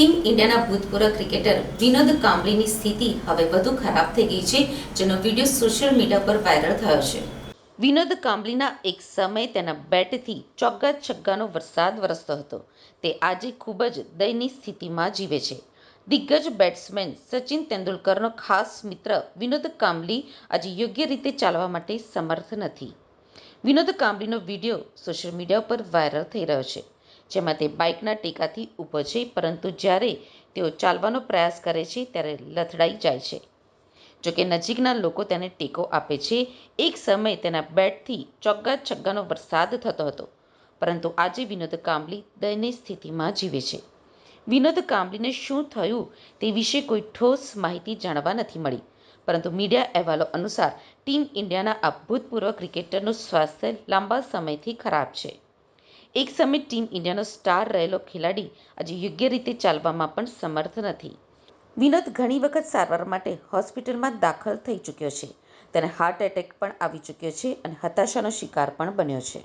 ઇન્ડિયાના ભૂતપૂર્વ ક્રિકેટર વિનોદ કાંબલીની સ્થિતિ હવે વધુ ખરાબ થઈ ગઈ છે, જેનો વીડિયો સોશિયલ મીડિયા પર વાયરલ થયો છે. વિનોદ કાંબલીના એક સમય તેના બેટથી ચોગ્ગા છગ્ગાનો વરસાદ વરસતો હતો. તે આજે ખૂબ જ દયનીય સ્થિતિમાં જીવે છે. દિગ્ગજ બેટ્સમેન સચિન તેંડુલકરનો ખાસ મિત્ર વિનોદ કાંબલી આજે યોગ્ય રીતે ચાલવા માટે સમર્થ નથી. વિનોદ કાંબલીનો વીડિયો સોશિયલ મીડિયા પર વાયરલ થઈ રહ્યો છે. જેમાં તે બાઇકના ટેકાથી ઊભો છે, પરંતુ જ્યારે તેઓ ચાલવાનો પ્રયાસ કરે છે, ત્યારે લથડાઈ જાય છે. જોકે નજીકના લોકો તેને ટેકો આપે છે, એક સમયે તેના બેટથી ચોગ્ગા છગ્ગાનો વરસાદ થતો હતો. પરંતુ આજે વિનોદ કાંબલી દયનીય સ્થિતિમાં જીવે છે. વિનોદ કાંબલીને શું થયું તે વિશે કોઈ ઠોસ માહિતી જાણવા નથી મળી. પરંતુ મીડિયા અહેવાલો અનુસાર ટીમ ઇન્ડિયાના આ ભૂતપૂર્વ ક્રિકેટરનું સ્વાસ્થ્ય લાંબા સમયથી ખરાબ છે. એક સમયે ટીમ ઇન્ડિયાનો સ્ટાર રહેલો ખેલાડી આજે યોગ્ય રીતે ચાલવામાં પણ સમર્થ નથી. વિનોદ ઘણી વખત સારવાર માટે હોસ્પિટલમાં દાખલ થઈ ચૂક્યો છે. તેને હાર્ટ એટેક પણ આવી ચૂક્યો છે અને હતાશાનો શિકાર પણ બન્યો છે.